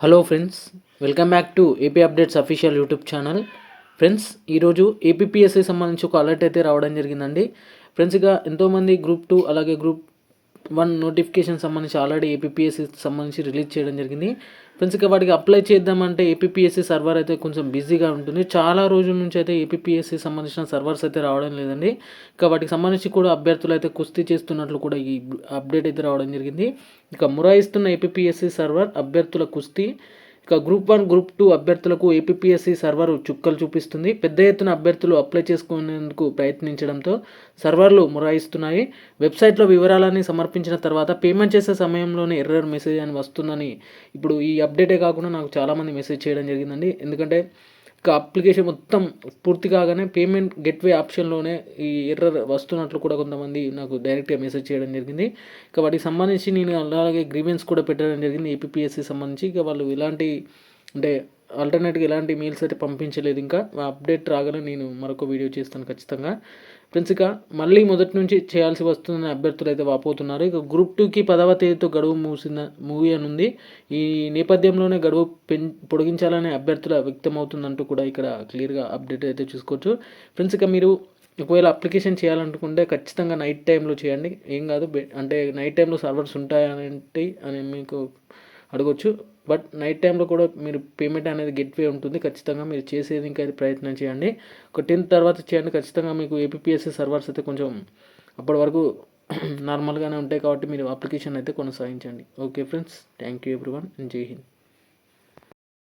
Hello friends welcome back to AP updates official YouTube channel friends ఈరోజు APPSC సంబంధించి ఒక alert అయితే రావడం జరిగిందండి. ఫ్రెండ్స్ ఇక ఎంతోమంది గ్రూప్ టూ అలాగే గ్రూప్ వన్ నోటిఫికేషన్ సంబంధించి ఆల్రెడీ ఏపీఎస్సి సంబంధించి రిలీజ్ చేయడం జరిగింది. ఫ్రెండ్స్ ఇక వాటికి అప్లై చేద్దామంటే ఏపీఎస్సి సర్వర్ అయితే కొంచెం బిజీగా ఉంటుంది. చాలా రోజుల నుంచి అయితే ఏపీఎస్సి సంబంధించిన సర్వర్స్ అయితే రావడం లేదండి. ఇక వాటికి సంబంధించి కూడా అభ్యర్థులు అయితే కుస్తీ చేస్తున్నట్లు కూడా ఈ అప్డేట్ అయితే రావడం జరిగింది. ఇక మురాయిస్తున్న ఏపీఎస్సి సర్వర్ అభ్యర్థుల కుస్తీ ఇక గ్రూప్ వన్ గ్రూప్ టూ అభ్యర్థులకు ఏపీఎస్సి సర్వర్ చుక్కలు చూపిస్తుంది. పెద్ద ఎత్తున అభ్యర్థులు అప్లై చేసుకునేందుకు ప్రయత్నించడంతో సర్వర్లు మురాయిస్తున్నాయి. వెబ్సైట్లో వివరాలన్నీ సమర్పించిన తర్వాత పేమెంట్ చేసే సమయంలోనే ఎర్రర్ మెసేజ్ అని వస్తుందని ఇప్పుడు ఈ అప్డేటే కాకుండా నాకు చాలామంది మెసేజ్ చేయడం జరిగిందండి. ఎందుకంటే ఇక అప్లికేషన్ మొత్తం పూర్తి కాగానే పేమెంట్ గెట్వే ఆప్షన్లోనే ఈ ఎర్రర్ వస్తున్నట్లు కూడా కొంతమంది నాకు డైరెక్ట్గా మెసేజ్ చేయడం జరిగింది. ఇక వాటికి సంబంధించి నేను అలాగే గ్రీవెన్స్ కూడా పెట్టడం జరిగింది. ఏపీఎస్సి సంబంధించి. ఇక వాళ్ళు ఇలాంటి అంటే ఆల్టర్నేట్గా ఎలాంటి మెయిల్స్ అయితే పంపించలేదు. ఇంకా అప్డేట్ రాగానే నేను మరొక వీడియో చేస్తాను ఖచ్చితంగా. ఫ్రెండ్స్ ఇక మళ్ళీ మొదటి నుంచి చేయాల్సి వస్తుందని అభ్యర్థులు అయితే వాపోతున్నారు. ఇక గ్రూప్ టూకి పదవ తేదీతో గడువు మూసిన మూవీ అని ఉంది ఈ నేపథ్యంలోనే గడువు పెం పొడిగించాలనే అభ్యర్థుల వ్యక్తమవుతుందంటూ కూడా ఇక్కడ క్లియర్గా అప్డేట్ అయితే చూసుకోవచ్చు. ఫ్రెండ్స్ ఇక మీరు ఒకవేళ అప్లికేషన్ చేయాలనుకుంటే ఖచ్చితంగా నైట్ టైంలో చేయండి. ఏం కాదు అంటే నైట్ టైంలో సర్వర్స్ ఉంటాయంటే అని మీకు అడగొచ్చు. బట్ నైట్ టైంలో కూడా మీరు పేమెంట్ అనేది గెట్వే ఉంటుంది. ఖచ్చితంగా మీరు చేసేది ఇంకా ప్రయత్నం చేయండి. ఒక టెన్త్ తర్వాత చేయండి. ఖచ్చితంగా మీకు ఏపీఎస్సీ సర్వర్స్ అయితే కొంచెం అప్పటి వరకు నార్మల్గానే ఉంటాయి కాబట్టి మీరు అప్లికేషన్ అయితే కొనసాగించండి. Okay friends thank you everyone జై హింద్